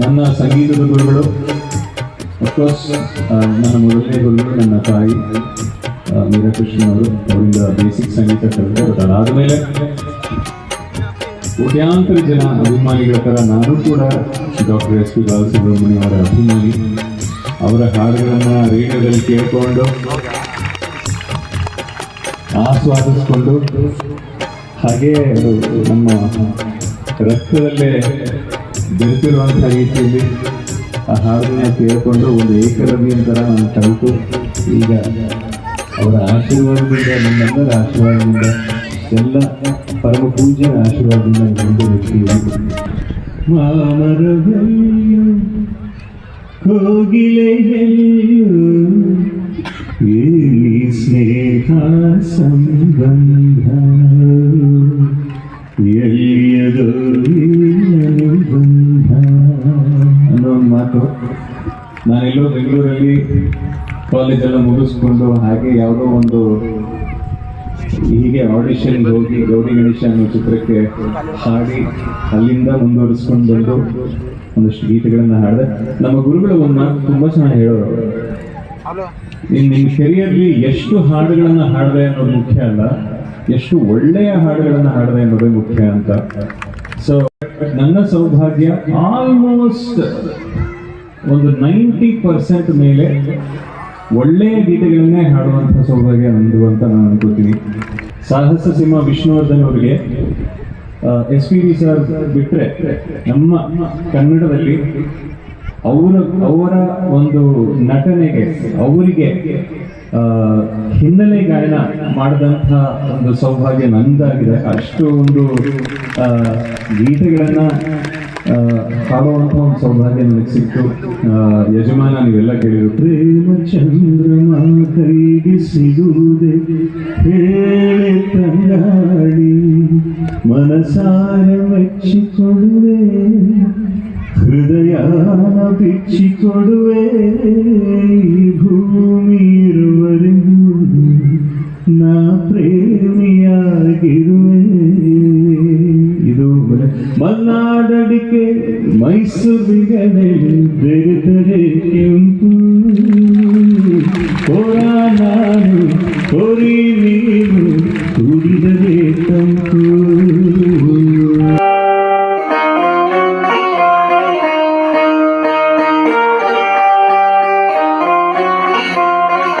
ನನ್ನ ಸಂಗೀತದ ಗುರುಗಳು ಅಫ್ಕೋರ್ಸ್ ನನ್ನ ಮೊದಲನೇ ಗುರುಗಳು ನನ್ನ ತಾಯಿ ಮೀರಾಕೃಷ್ಣ ಅವರು, ಅವರಿಂದ ಬೇಸಿಕ್ ಸಂಗೀತ ಕಲಿತಾರೆ ಆದಮೇಲೆ ಕೋಟ್ಯಾಂತರ ಜನ ಅಭಿಮಾನಿಗಳ ಥರ ನಾನು ಕೂಡ ಡಾಕ್ಟರ್ ಎಸ್ ಪಿ ಬಾಲಸುಬ್ರಹ್ಮಣ್ಯ ಅವರ ಅಭಿಮಾನಿ. ಅವರ ಹಾಡುಗಳನ್ನು ರೇಡಿಯೋದಲ್ಲಿ ಕೇಳಿಕೊಂಡು ಆಸ್ವಾದಿಸ್ಕೊಂಡು, ಹಾಗೆ ನಮ್ಮ ರಕ್ತದಲ್ಲೇ ಬೆರೆತಿರುವಂಥ ರೀತಿಯಲ್ಲಿ ಆ ಹಾಡನ್ನ ಕೇಳಿಕೊಂಡು ಒಂದು ಏಕರವ್ಯನ ಥರ ನಾನು ಕಲಿತು ಈಗ ಅವರ ಆಶೀರ್ವಾದದಿಂದ ನಮ್ಮೆಲ್ಲರ ಆಶೀರ್ವಾದದಿಂದ, ಎಲ್ಲ ಪರಮ ಪೂಜೆ ಆಶೀರ್ವಾದದಿಂದ ಮುಂದೆ ಮಾಮರವೆಲ್ಲು ಕೋಗಿಲೆಯೆಲ್ಲು ಮಾತು. ನಾನೆಲ್ಲೋ ಬೆಂಗಳೂರಲ್ಲಿ ಕಾಲೇಜೆಲ್ಲ ಮುಗಿಸ್ಕೊಂಡು ಹಾಗೆ ಯಾವುದೋ ಒಂದು ಹೀಗೆ ಆಡಿಷನ್ಗೆ ಹೋಗಿ ಗೌರಿ ಗಣೇಶ ಅನ್ನೋ ಚಿತ್ರಕ್ಕೆ ಹಾಡಿ ಅಲ್ಲಿಂದ ಮುಂದುವರಿಸ್ಕೊಂಡು ಬಂದು ಒಂದಷ್ಟು ಗೀತೆಗಳನ್ನು ಹಾಡಿದೆ. ನಮ್ಮ ಗುರುಗಳು ಒಂದು ಮಾತು ತುಂಬಾ ಚೆನ್ನಾಗಿ ಹೇಳೋರು. ನಿಮ್ಮ ನಿಮ್ ಕೆರಿಯರ್ಲಿ ಎಷ್ಟು ಹಾಡುಗಳನ್ನು ಹಾಡಿದೆ ಅನ್ನೋದು ಮುಖ್ಯ ಅಲ್ಲ ಎಷ್ಟು ಒಳ್ಳೆಯ ಹಾಡುಗಳನ್ನು ಹಾಡಿದೆ ಅನ್ನೋದೇ ಮುಖ್ಯ ಅಂತ. ಸೊ ನನ್ನ ಸೌಭಾಗ್ಯ ಆಲ್ಮೋಸ್ಟ್ ಒಂದು ನೈಂಟಿ ಪರ್ಸೆಂಟ್ ಮೇಲೆ ಒಳ್ಳೆಯ ಗೀತೆಗಳನ್ನೇ ಹಾಡುವಂಥ ಸೌಭಾಗ್ಯ ನಂದು ಅಂತ ನಾನು ಅನ್ಕೋತೀನಿ. ಸಾಹಸ ಸಿಂಹ ವಿಷ್ಣುವರ್ಧನ್ ಅವರಿಗೆ ಎಸ್ ಪಿ ಬಿ ಸರ್ ಬಿಟ್ಟರೆ ನಮ್ಮ ಕನ್ನಡದಲ್ಲಿ ಅವರ ಅವರ ಒಂದು ನಟನೆಗೆ, ಅವರಿಗೆ ಹಿನ್ನೆಲೆ ಗಾಯನ ಮಾಡಿದಂಥ ಒಂದು ಸೌಭಾಗ್ಯ ನಂದಾಗಿದೆ. ಅಷ್ಟು ಒಂದು ಗೀತೆಗಳನ್ನ ಆ, ಹಾಡುವಂಥ ಒಂದು ಸೌಭಾಗ್ಯ ನನಗೆ ಸಿಕ್ತು ಆ, ಯಜಮಾನ ನೀವೆಲ್ಲ ಕೇಳಿದ್ರು ಪ್ರೇಮ ಚಂದ್ರಮ ಕೈಗೆ ಸಿಗುವುದೇ ಹೇಳೆ ತಂಗಾಡಿ ಮನಸಾರ ಮೆಚ್ಚಿಕೊಡುವೆ ಹೃದಯ ಬಿಚ್ಚಿಕೊಡುವೆ ಮಲ್ನಾಡಡಿಕೆ ಮೈಸೂರಿಗಡೆ ಬೆರೆತರೆ ಕೆಂಪು ಹೊರ ನಾನು ಹೊರಿ ನೀನು ಕುಡಿದರೆ ತಂಪು